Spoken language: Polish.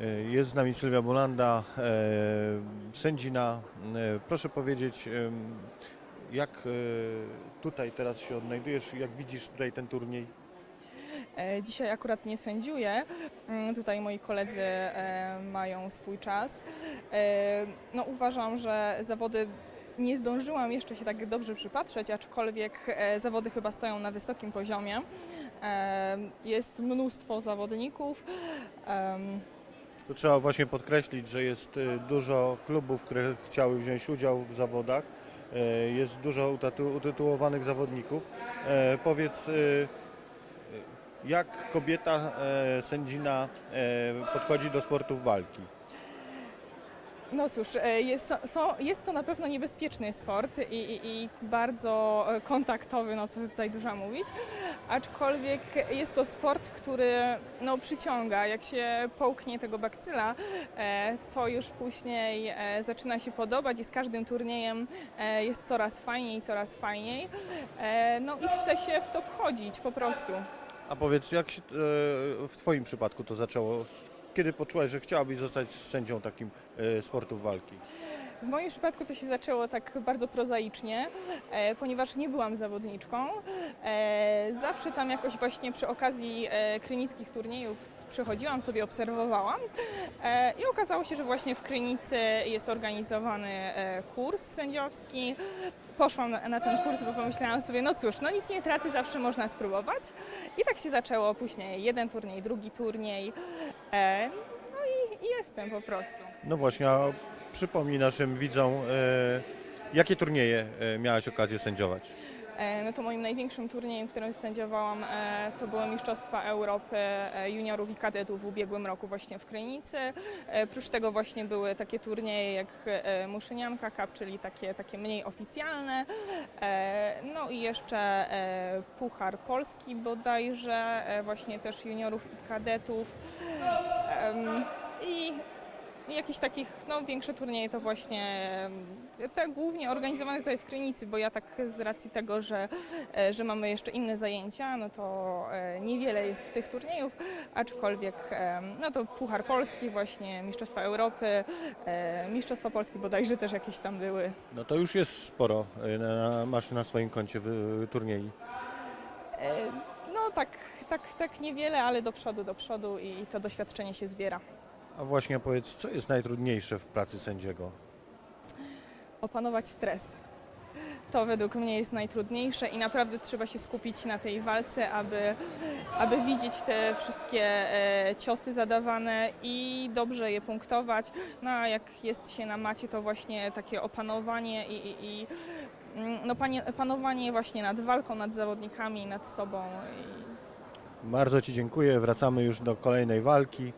E, Jest z nami Sylwia Bolanda, e, sędzina. E, Proszę powiedzieć, jak tutaj teraz się odnajdujesz, jak widzisz tutaj ten turniej? Dzisiaj akurat nie sędziuję. Mm, Tutaj moi koledzy mają swój czas. No, uważam, że zawody nie zdążyłam jeszcze się tak dobrze przypatrzeć, aczkolwiek zawody chyba stoją na wysokim poziomie. Jest mnóstwo zawodników. Tu trzeba właśnie podkreślić, że jest e, dużo klubów, które chciały wziąć udział w zawodach. E, Jest dużo utytułowanych zawodników. E, Powiedz, e, jak kobieta e, sędzina e, podchodzi do sportów walki? No cóż, e, jest, są, jest to na pewno niebezpieczny sport i, i, i bardzo e, kontaktowy, no co tutaj dużo mówić, aczkolwiek jest to sport, który no, przyciąga. Jak się połknie tego bakcyla, e, to już później zaczyna się podobać i z każdym turniejem jest coraz fajniej, coraz fajniej. No i chce się w to wchodzić po prostu. A powiedz, jak się w Twoim przypadku to zaczęło? Kiedy poczułaś, że chciałabyś zostać sędzią takim e, sportów walki? W moim przypadku to się zaczęło tak bardzo prozaicznie, e, ponieważ nie byłam zawodniczką. E, zawsze tam jakoś właśnie przy okazji e, krynickich turniejów przychodziłam sobie, obserwowałam i okazało się, że właśnie w Krynicy jest organizowany kurs sędziowski. Poszłam na, ten kurs, bo pomyślałam sobie, no cóż, no nic nie tracę, zawsze można spróbować. I tak się zaczęło później jeden turniej, drugi turniej. No i, i jestem po prostu. No właśnie, a przypomnij naszym widzom, e, jakie turnieje e, miałaś okazję sędziować? E, No to moim największym turniejem, którym sędziowałam, to były Mistrzostwa Europy juniorów i kadetów w ubiegłym roku właśnie w Krynicy. Prócz tego właśnie były takie turnieje jak Muszynianka Cup, czyli takie, takie mniej oficjalne. No i jeszcze Puchar Polski bodajże, właśnie też juniorów i kadetów. I jakichś takich no, większe turnieje to właśnie te głównie organizowane tutaj w Krynicy, bo ja tak z racji tego, że, e, że mamy jeszcze inne zajęcia, no to e, niewiele jest tych turniejów, aczkolwiek no to Puchar Polski właśnie, Mistrzostwa Europy, e, Mistrzostwa Polski bodajże też jakieś tam były. No to już jest sporo, masz na swoim koncie turniej. No tak, tak, tak niewiele, ale do przodu, do przodu i to doświadczenie się zbiera. A właśnie powiedz, co jest najtrudniejsze w pracy sędziego? opanować stres. To według mnie jest najtrudniejsze i naprawdę trzeba się skupić na tej walce, aby, aby widzieć te wszystkie e, ciosy zadawane i dobrze je punktować. No a jak jest się na macie, to właśnie takie opanowanie i, i, i mm, no, panie, panowanie właśnie nad walką, nad zawodnikami, nad sobą. I Bardzo Ci dziękuję, wracamy już do kolejnej walki.